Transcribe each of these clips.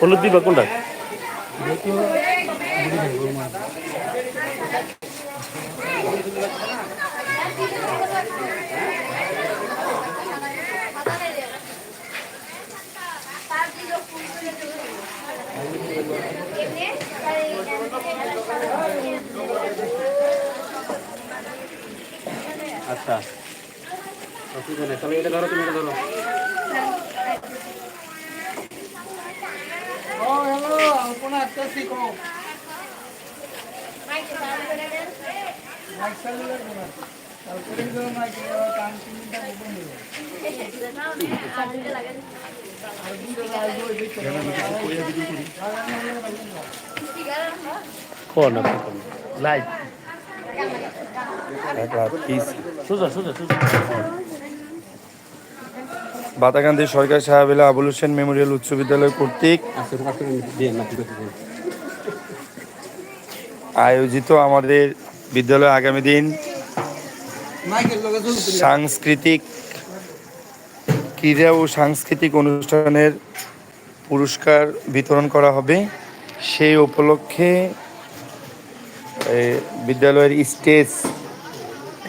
হলুদ দিবা কোনটা? আচ্ছা। অসুবিধা নেই তাহলে এটা ধরো তুমি এটা ধরো। কোন লাইট সোজা সোজা সোজা বাতাকান্দি সরকারি সাহাবিলা আবুল হোসেন মেমোরিয়াল উচ্চ বিদ্যালয় কর্তৃক আয়োজিত আমাদের বিদ্যালয়ে আগামী দিন সাংস্কৃতিক ক্রীড়া ও সাংস্কৃতিক অনুষ্ঠানের পুরস্কার বিতরণ করা হবে। সেই উপলক্ষে বিদ্যালয়ের স্টেজ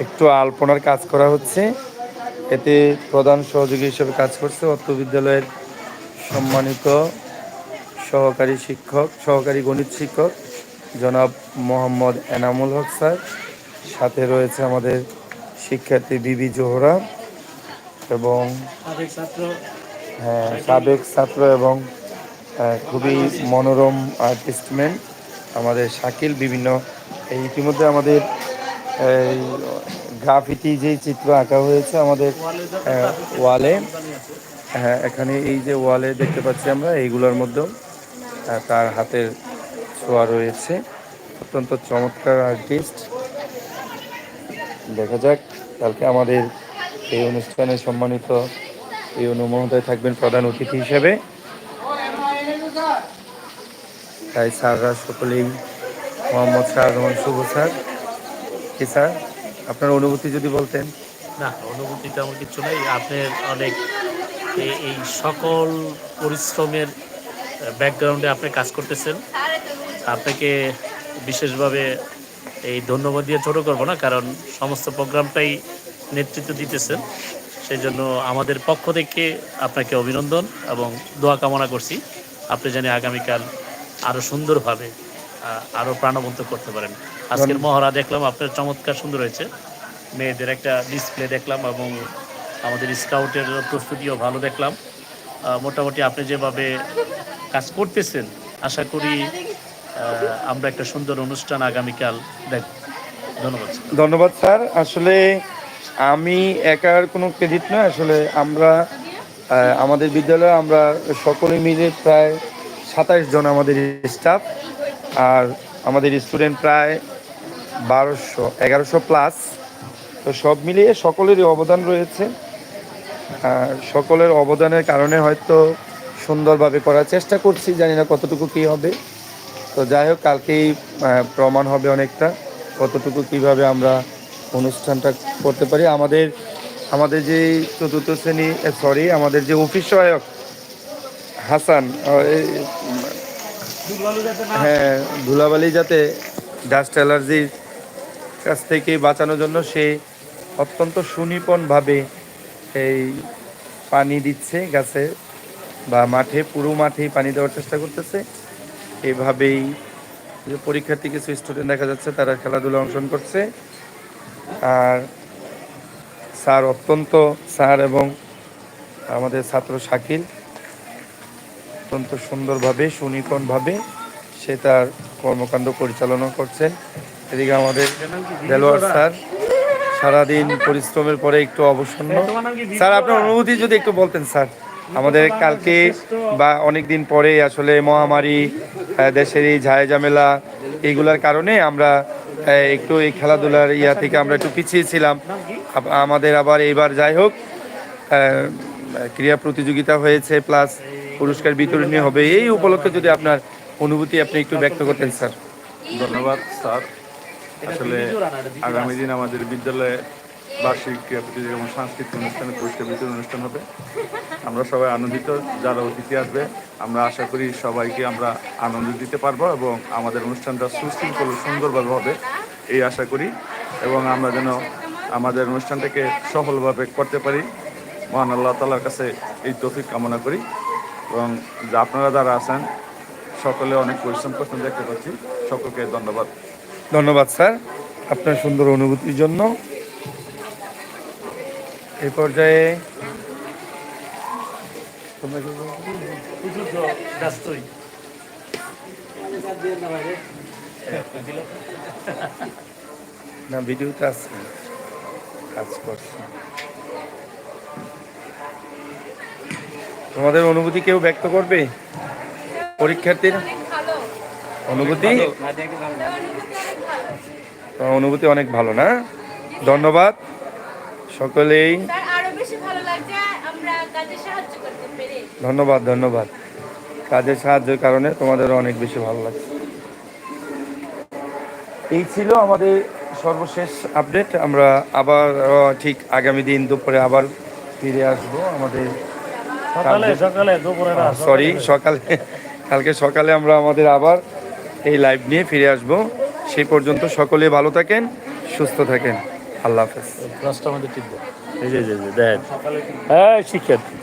একটু আলপনার কাজ করা হচ্ছে। এতে প্রধান সহযোগী হিসেবে কাজ করছে অত্র বিদ্যালয়ের সম্মানিত সহকারী শিক্ষক সহকারী গণিত শিক্ষক জনাব মোহাম্মদ এনামুল হক স্যার। সাথে রয়েছে আমাদের শিক্ষার্থী বিবি জোহরা এবং হ্যাঁ, সাবেক ছাত্র এবং খুবই মনোরম আর্টিস্টম্যান আমাদের শাকিল বিভিন্ন এই ইতিমধ্যে আমাদের এই গ্রাফিতি যেই চিত্র আঁকা হয়েছে আমাদের ওয়ালে হ্যাঁ এখানে এই যে ওয়ালে দেখতে পাচ্ছি আমরা, এইগুলোর মধ্যেও তার হাতের ছোঁয়া রয়েছে। অত্যন্ত চমৎকার আর্টিস্ট দেখা যাক, কালকে আমাদের এই অনুষ্ঠানে সম্মানিত এই অনুমোদয় থাকবেন প্রধান অতিথি হিসেবে। তাই স্যাররা সকলেই, মোহাম্মদ শাহ শাহজামান শুভ স্যার। কি স্যার? আপনার অনুভূতি যদি বলতেন? না অনুভূতি তেমন কিছু নেই। আপনার অনেক এই সকল পরিশ্রমের ব্যাকগ্রাউন্ডে আপনি কাজ করতেছেন। আপনাকে বিশেষভাবে এই ধন্যবাদ দিয়ে ছোটো করব না, কারণ সমস্ত প্রোগ্রামটাই নেতৃত্ব দিতেছেন। সেই জন্য আমাদের পক্ষ থেকে আপনাকে অভিনন্দন এবং দোয়া কামনা করছি। আপনি জানি আগামীকাল আরও সুন্দরভাবে আরও প্রাণবন্ত করতে পারেন। আজকের মহড়া দেখলাম আপনার চমৎকার সুন্দর হয়েছে। মেয়েদের একটা ডিসপ্লে দেখলাম এবং আমাদের স্কাউটের প্রস্তুতিও ভালো দেখলাম। মোটামুটি আপনি যেভাবে কাজ করতেছেন আশা করি আমরা একটা সুন্দর অনুষ্ঠান আগামীকাল দেখব ধন্যবাদ। ধন্যবাদ স্যার। আসলে আমি একার কোনো ক্রেডিট নয়। আসলে আমরা আমাদের বিদ্যালয়ে আমরা সকলে মিলে প্রায় সাতাশ জন আমাদের স্টাফ আর আমাদের স্টুডেন্ট প্রায় বারোশো, এগারোশো প্লাস তো সব মিলিয়ে সকলেরই অবদান রয়েছে। আর সকলের অবদানের কারণে হয়তো সুন্দরভাবে করার চেষ্টা করছি, জানি না কতটুকু কী হবে। তো যাই হোক, কালকেই প্রমাণ হবে অনেকটা, কতটুকু কীভাবে আমরা অনুষ্ঠানটা করতে পারি। আমাদের আমাদের যে চতুর্থ শ্রেণি সরি আমাদের যে অফিস সহায়ক হাসান হ্যাঁ ধুলাবালি যাতে ডাস্ট অ্যালার্জির কাছ থেকে বাঁচানোর জন্য সে অত্যন্ত সুনিপণভাবে এই পানি দিচ্ছে গাছে বা মাঠে, পুরো মাঠেই পানি দেওয়ার চেষ্টা করতেছে। এভাবেই পরীক্ষার্থী কিছু স্টুডেন্ট দেখা যাচ্ছে, তারা খেলাধুলা অংশগ্রহণ করছে। আর স্যার অত্যন্ত স্যার এবং আমাদের ছাত্র শাকিল অত্যন্ত সুন্দরভাবে সুনিপুণভাবে সে তার কর্মকাণ্ড পরিচালনা করছেন। এদিকে আমাদের দেলোয়ার স্যার, সারাদিন পরিশ্রমের পরে একটু অবসন্ন। স্যার, আপনার অনুভূতি যদি একটু বলতেন, স্যার। আমাদের কালকে বা অনেক দিন পরে আসলে মহামারী দেশের এই ঝামেলা এইগুলার কারণে আমরা একটু এই খেলাধুলার ইয়া থেকে আমরা একটু পিছিয়ে ছিলাম। আমাদের আবার এইবার যাই হোক ক্রীড়া প্রতিযোগিতা হয়েছে, প্লাস পুরস্কার বিতরণী হবে। এই উপলক্ষে যদি আপনার অনুভূতি আপনি একটু ব্যক্ত করতেন, স্যার। ধন্যবাদ, স্যার। আসলে আগামী দিন আমাদের বিদ্যালয়ে বার্ষিক ক্রীড়া প্রতিযোগিতা এবং সাংস্কৃতিক অনুষ্ঠানে পুরস্কার বিতরণ অনুষ্ঠান হবে। আমরা সবাই আনন্দিত, যারা অতিথি আসবে, আমরা আশা করি সবাইকে আমরা আনন্দ দিতে পারব এবং আমাদের অনুষ্ঠানটা সুশৃঙ্খল, সুন্দরভাবে হবে, এই আশা করি। এবং আমরা যেন আমাদের অনুষ্ঠানটাকে সফলভাবে করতে পারি। মহান আল্লাহ তালার কাছে এই তৌফিক কামনা করি। এবং আপনারা যারা আছেন, সকলে অনেক পরিশ্রম করছেন, দেখতে পাচ্ছি। সকলকে ধন্যবাদ। ধন্যবাদ, স্যার, আপনার সুন্দর অনুভূতির জন্য। এই পর্যায়ে না, ভিডিওতে আছে। কাজ করছি। তোমাদের অনুভূতি কেউ ব্যক্ত করবে? পরীক্ষার্থীর? অনুভূতি? তোমার অনুভূতি অনেক ভালো না? ধন্যবাদ। সকলেই ধন্যবাদ ধন্যবাদ। কাজের সাহায্যের কারণে তোমাদের অনেক বেশি ভালো লাগছে। এই ছিল আমাদের সর্বশেষ আপডেট। আমরা আবার ঠিক আগামী দিন দুপুরে আবার ফিরে আসব আমাদের সকালে সকালে দুপুরে না সরি সকালে কালকে সকালে আমরা আমাদের আবার এই লাইভ নিয়ে ফিরে আসব। সেই পর্যন্ত সকলে ভালো থাকেন সুস্থ থাকেন। আল্লাহ হাফেজ। ক্লাসটা আমাদের ঠিক এই হ্যাঁ শিক্ষার্থী।